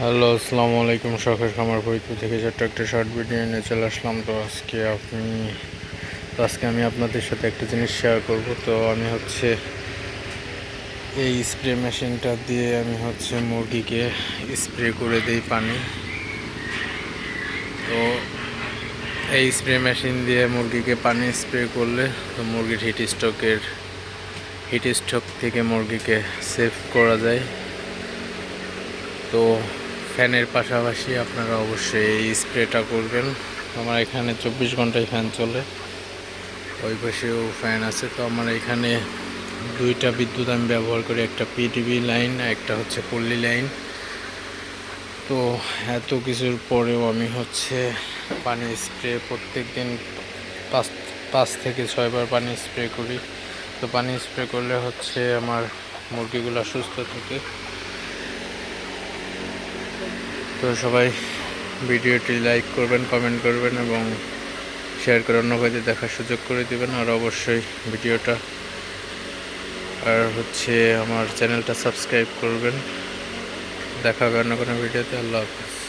Hello, আসসালামু আলাইকুম। সকাল খামার ফরিদপুর থেকে ছোট্ট একটা শর্ট ভিডিও নিয়ে চলে আসলাম। তো আজকে আপনি, তো আজকে আমি আপনাদের সাথে একটা জিনিস শেয়ার করব। তো আমি হচ্ছে এই স্প্রে মেশিনটা দিয়ে আমি হচ্ছে মুরগিকে স্প্রে করে দিই পানি। তো এই স্প্রে মেশিন দিয়ে মুরগিকে পানি স্প্রে করলে তো মুরগির হিট স্ট্রোকের হিট স্ট্রোক থেকে মুরগিকে সেভ করা যায়। তো ফ্যানের পাশাপাশি আপনারা অবশ্যই এই স্প্রেটা করবেন। আমার এখানে চব্বিশ ঘন্টায় ফ্যান চলে। ওই পাশেও ফ্যান আছে। তো আমার এখানে দুইটা বিদ্যুৎ আমি ব্যবহার করি। একটা পিটিভি লাইন, একটা হচ্ছে পল্লী লাইন। তো এত কিছুর পরেও আমি হচ্ছে পানি স্প্রে প্রত্যেক দিন পাঁচ পাঁচ থেকে ছয়বার পানি স্প্রে করি। তো পানি স্প্রে করলে হচ্ছে আমার মুরগিগুলো সুস্থ থাকে। তো সবাই ভিডিওটি লাইক করবেন, কমেন্ট করবেন এবং শেয়ার করে অন্য দেখার সুযোগ করে দেবেন। আর অবশ্যই ভিডিওটা আর হচ্ছে আমার চ্যানেলটা সাবস্ক্রাইব করবেন। দেখা হবে অন্য কোনো ভিডিওতে। আল্লাহ হাফিজ।